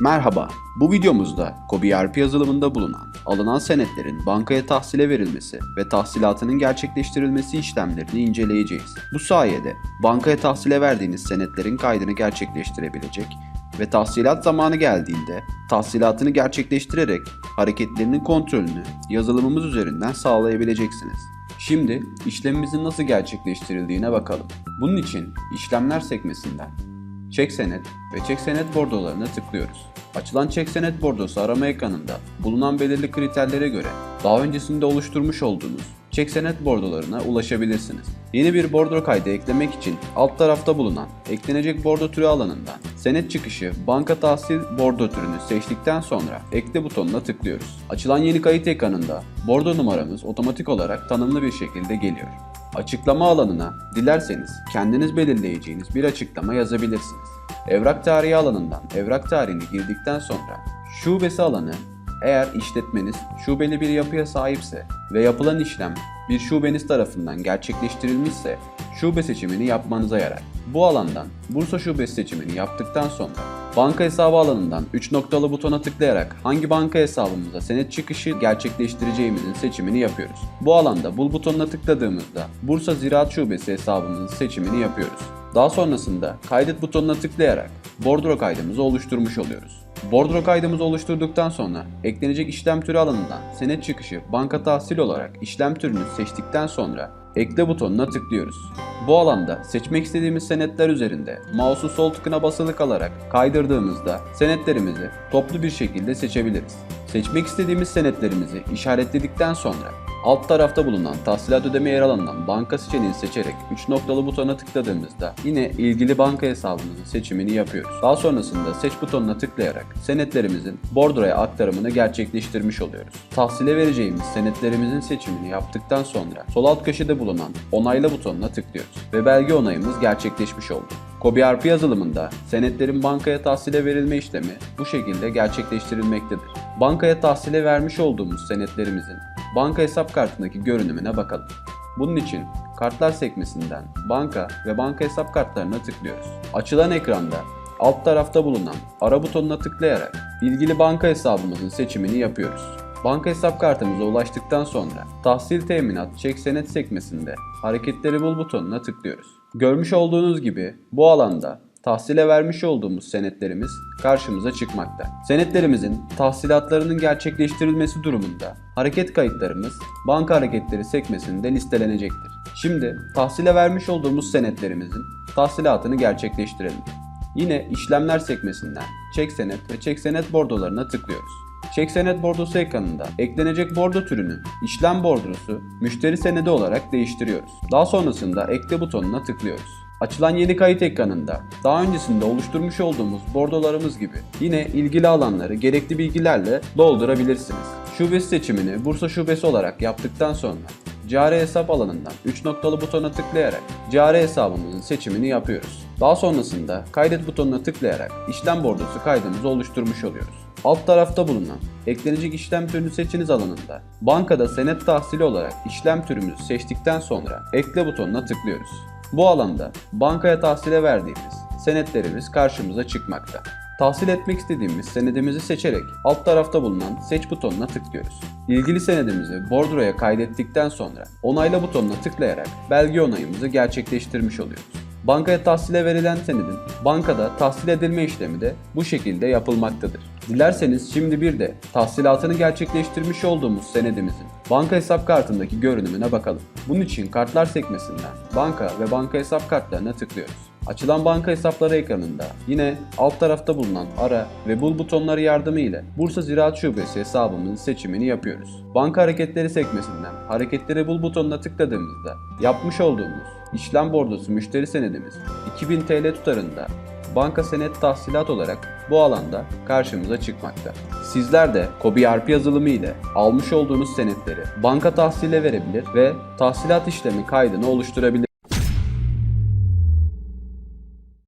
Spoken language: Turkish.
Merhaba, bu videomuzda KOBİ ERP yazılımında bulunan alınan senetlerin bankaya tahsile verilmesi ve tahsilatının gerçekleştirilmesi işlemlerini inceleyeceğiz. Bu sayede bankaya tahsile verdiğiniz senetlerin kaydını gerçekleştirebilecek ve tahsilat zamanı geldiğinde tahsilatını gerçekleştirerek hareketlerinin kontrolünü yazılımımız üzerinden sağlayabileceksiniz. Şimdi işlemimizin nasıl gerçekleştirildiğine bakalım. Bunun için işlemler sekmesinden Çek senet ve çek senet bordolarına tıklıyoruz. Açılan çek senet bordosu arama ekranında bulunan belirli kriterlere göre daha öncesinde oluşturmuş olduğunuz çek senet bordolarına ulaşabilirsiniz. Yeni bir bordo kaydı eklemek için alt tarafta bulunan eklenecek bordo türü alanından senet çıkışı banka tahsil bordo türünü seçtikten sonra ekle butonuna tıklıyoruz. Açılan yeni kayıt ekranında bordo numaramız otomatik olarak tanımlı bir şekilde geliyor. Açıklama alanına dilerseniz kendiniz belirleyeceğiniz bir açıklama yazabilirsiniz. Evrak tarihi alanından evrak tarihini girdikten sonra şubesi alanı eğer işletmeniz şubeli bir yapıya sahipse ve yapılan işlem bir şubeniz tarafından gerçekleştirilmişse şube seçimini yapmanıza yarar. Bu alandan Bursa şubesi seçimini yaptıktan sonra banka hesabı alanından 3 noktalı butona tıklayarak hangi banka hesabımıza senet çıkışı gerçekleştireceğimizin seçimini yapıyoruz. Bu alanda bul butonuna tıkladığımızda Bursa Ziraat Şubesi hesabımızın seçimini yapıyoruz. Daha sonrasında kaydet butonuna tıklayarak bordro kaydımızı oluşturmuş oluyoruz. Bordro kaydımızı oluşturduktan sonra eklenecek işlem türü alanından senet çıkışı banka tahsil olarak işlem türünü seçtikten sonra ekle butonuna tıklıyoruz. Bu alanda seçmek istediğimiz senetler üzerinde mouse'un sol tıkına basılı kalarak kaydırdığımızda senetlerimizi toplu bir şekilde seçebiliriz. Seçmek istediğimiz senetlerimizi işaretledikten sonra Alt tarafta bulunan tahsilat ödeme yer alanından banka seçeneğini seçerek 3 noktalı butona tıkladığımızda yine ilgili banka hesabımızın seçimini yapıyoruz. Daha sonrasında seç butonuna tıklayarak senetlerimizin bordroya aktarımını gerçekleştirmiş oluyoruz. Tahsile vereceğimiz senetlerimizin seçimini yaptıktan sonra sol alt köşede bulunan onayla butonuna tıklıyoruz ve belge onayımız gerçekleşmiş oldu. KOBİ ERP yazılımında senetlerin bankaya tahsile verilme işlemi bu şekilde gerçekleştirilmektedir. Bankaya tahsile vermiş olduğumuz senetlerimizin banka hesap kartındaki görünümüne bakalım. Bunun için kartlar sekmesinden banka ve banka hesap kartlarına tıklıyoruz. Açılan ekranda alt tarafta bulunan ara butonuna tıklayarak ilgili banka hesabımızın seçimini yapıyoruz. Banka hesap kartımıza ulaştıktan sonra tahsil teminat çek senet sekmesinde hareketleri bul butonuna tıklıyoruz. Görmüş olduğunuz gibi bu alanda tahsile vermiş olduğumuz senetlerimiz karşımıza çıkmakta. Senetlerimizin tahsilatlarının gerçekleştirilmesi durumunda hareket kayıtlarımız banka hareketleri sekmesinde listelenecektir. Şimdi tahsile vermiş olduğumuz senetlerimizin tahsilatını gerçekleştirelim. Yine işlemler sekmesinden çek senet ve çek senet bordolarına tıklıyoruz. Çek senet bordosu ekranında eklenecek bordo türünü işlem bordrosu müşteri senedi olarak değiştiriyoruz. Daha sonrasında ekle butonuna tıklıyoruz. Açılan yeni kayıt ekranında daha öncesinde oluşturmuş olduğumuz bordolarımız gibi yine ilgili alanları gerekli bilgilerle doldurabilirsiniz. Şubesi seçimini Bursa şubesi olarak yaptıktan sonra cari hesap alanından 3 noktalı butona tıklayarak cari hesabımızın seçimini yapıyoruz. Daha sonrasında kaydet butonuna tıklayarak işlem bordosu kaydımızı oluşturmuş oluyoruz. Alt tarafta bulunan eklenecek işlem türünü seçiniz alanında bankada senet tahsili olarak işlem türümüzü seçtikten sonra ekle butonuna tıklıyoruz. Bu alanda bankaya tahsile verdiğimiz senetlerimiz karşımıza çıkmakta. Tahsil etmek istediğimiz senedimizi seçerek alt tarafta bulunan seç butonuna tıklıyoruz. İlgili senedimizi bordroya kaydettikten sonra onayla butonuna tıklayarak belge onayımızı gerçekleştirmiş oluyoruz. Bankaya tahsile verilen senedin bankada tahsil edilme işlemi de bu şekilde yapılmaktadır. Dilerseniz şimdi bir de tahsilatını gerçekleştirmiş olduğumuz senedimizin banka hesap kartındaki görünümüne bakalım. Bunun için kartlar sekmesinden banka ve banka hesap kartlarına tıklıyoruz. Açılan banka hesapları ekranında yine alt tarafta bulunan ara ve bul butonları yardımıyla Bursa Ziraat Şubesi hesabımızın seçimini yapıyoruz. Banka hareketleri sekmesinden hareketleri bul butonuna tıkladığımızda yapmış olduğumuz işlem bordosu müşteri senedimiz 2000 TL tutarında banka senet tahsilat olarak bu alanda karşımıza çıkmakta. Sizler de KOBİ ERP yazılımı ile almış olduğunuz senetleri banka tahsile verebilir ve tahsilat işlemi kaydını oluşturabilirsiniz.